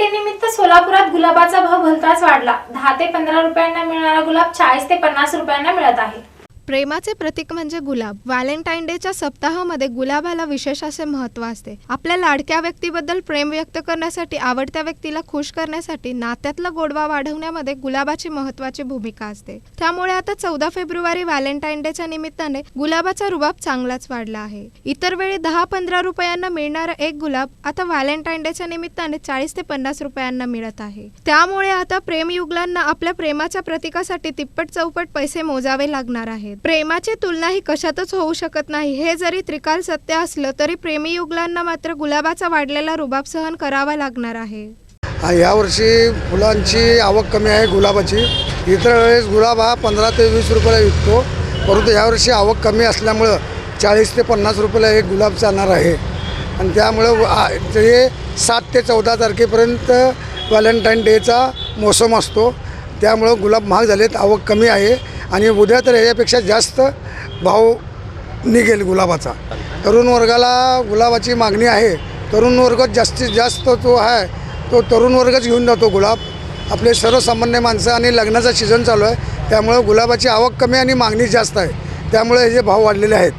Day निमित्त सोलापुरात गुलाबाचा भाव भलताच वाढला. दहा ते पंधरा रुपयांना मिळणारा गुलाब चाळीस ते पन्नास रुपयांना मिळत आहे. प्रेमाचे प्रतीक म्हणजे गुलाब. व्हॅलेंटाईन डेच्या सप्ताहामध्ये गुलाबाला विशेष असे महत्त्व असते. आपल्या लाडक्या व्यक्तीबद्दल प्रेम व्यक्त करण्यासाठी आवडत्या व्यक्तीला खुश करण्यासाठी नात्यातला गोडवा वाढवण्यामध्ये गुलाबाची महत्त्वाची भूमिका असते. त्यामुळे आता चौदा फेब्रुवारी व्हॅलेंटाईन डेच्या निमित्ताने गुलाबाचा रुबाब चांगलाच वाढला आहे. इतर वेळी दहा पंधरा रुपयांना मिळणारा एक गुलाब आता व्हॅलेंटाईन डेच्या निमित्ताने चाळीस ते पन्नास रुपयांना मिळत आहे. त्यामुळे आता प्रेमयुगलांना आपल्या प्रेमाच्या प्रतीकासाठी तिप्पट चौपट पैसे मोजावे लागणार आहेत. प्रेमाची तुलना ही कशातच होऊ शकत नाही. हे जरी त्रिकाल सत्य असलं तरी प्रेमी युगलांना मात्र गुलाबाचा वाढलेला रुबाब सहन करावा लागणार आहे. यावर्षी फुलांची आवक कमी आहे गुलाबाची. इतर वेळेस गुलाब हा पंधरा ते वीस रुपयाला विकतो. परंतु यावर्षी आवक कमी असल्यामुळं चाळीस ते पन्नास रुपयाला एक गुलाब जाणार आहे. आणि त्यामुळं ते सात ते चौदा तारखेपर्यंत व्हॅलेंटाईन डेचा मोसम असतो. त्यामुळं गुलाब महाग झालेत आवक कमी आहे. आणि उद्या तर ह्याच्यापेक्षा जास्त भाव निघेल गुलाबाचा. तरुण वर्गाला गुलाबाची मागणी आहे. तरुण वर्ग जास्तीत जास्त जो आहे तो तरुण वर्गच घेऊन जातो गुलाब. आपले सर्वसामान्य माणसं आणि लग्नाचा सीझन चालू आहे. त्यामुळं गुलाबाची आवक कमी आणि मागणी जास्त आहे. त्यामुळे हे जे भाव वाढलेले आहेत.